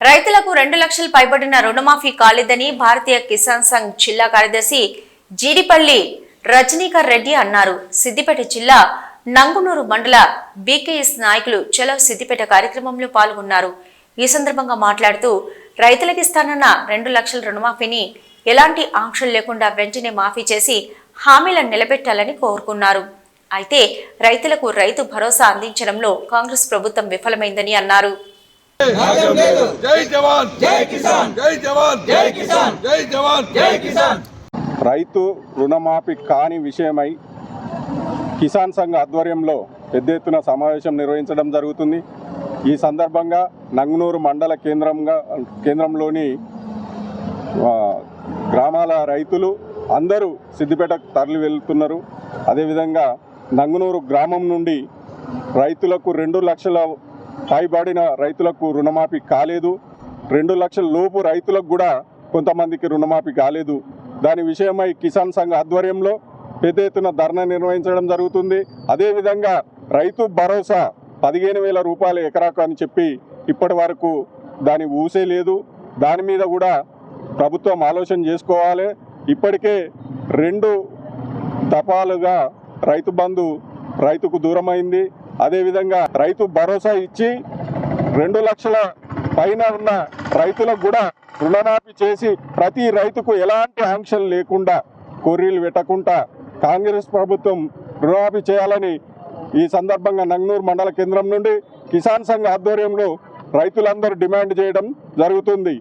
రైతులకు రెండు లక్షలు పైబడిన రుణమాఫీ కాలేదని భారతీయ కిసాన్ సంఘ్ జిల్లా కార్యదర్శి జీడిపల్లి రజనీకర్ రెడ్డి అన్నారు. సిద్దిపేట జిల్లా నంగునూరు మండల బీకేఎస్ నాయకులు చలో సిద్దిపేట కార్యక్రమంలో పాల్గొన్నారు. ఈ సందర్భంగా మాట్లాడుతూ రైతులకు ఇస్తానన్న రెండు లక్షల రుణమాఫీని ఎలాంటి ఆంక్షలు లేకుండా వెంటనే మాఫీ చేసి హామీలను నిలబెట్టాలని కోరుకున్నారు. అయితే రైతులకు రైతు భరోసా అందించడంలో కాంగ్రెస్ ప్రభుత్వం విఫలమైందని అన్నారు. జై జవాన్. జై కిసాన్. జై జవాన్. జై కిసాన్. జై జవాన్. జై కిసాన్. రైతు రుణమాఫీ కాని విషయమై కిసాన్ సంఘ ఆధ్వర్యంలో పెద్ద ఎత్తున సమావేశం నిర్వహించడం జరుగుతుంది. ఈ సందర్భంగా నంగునూరు మండల కేంద్రంగా కేంద్రంలోని ఆ, గ్రామాల రైతులు అందరూ సిద్దిపేటకు తరలి వెళ్తున్నారు. అదేవిధంగా నంగునూరు గ్రామం నుండి రైతులకు రెండు లక్షల పైబడిన రైతులకు రుణమాఫీ కాలేదు. రెండు లక్షల లోపు రైతులకు కూడా కొంతమందికి రుణమాఫీ కాలేదు. దాని విషయమై కిసాన్ సంఘ ఆధ్వర్యంలో పెద్ద ఎత్తున ధర్నా నిర్వహించడం జరుగుతుంది. అదేవిధంగా రైతు భరోసా పదిహేను వేల రూపాయల ఎకరాకు అని చెప్పి ఇప్పటి వరకు దాని ఊసే లేదు. దాని మీద కూడా ప్రభుత్వం ఆలోచన చేసుకోవాలి. ఇప్పటికే రెండు దఫాలుగా రైతు బంధు రైతుకు దూరమైంది. అదేవిధంగా రైతు భరోసా ఇచ్చి రెండు లక్షల పైన ఉన్న రైతులకు కూడా రుణమాఫీ చేసి ప్రతి రైతుకు ఎలాంటి ఆంక్షలు లేకుండా కొర్రీలు పెట్టకుండా కాంగ్రెస్ ప్రభుత్వం రుణమాఫీ చేయాలని ఈ సందర్భంగా నంగనూరు మండల కేంద్రం నుండి కిసాన్ సంఘ ఆధ్వర్యంలో రైతులందరూ డిమాండ్ చేయడం జరుగుతుంది.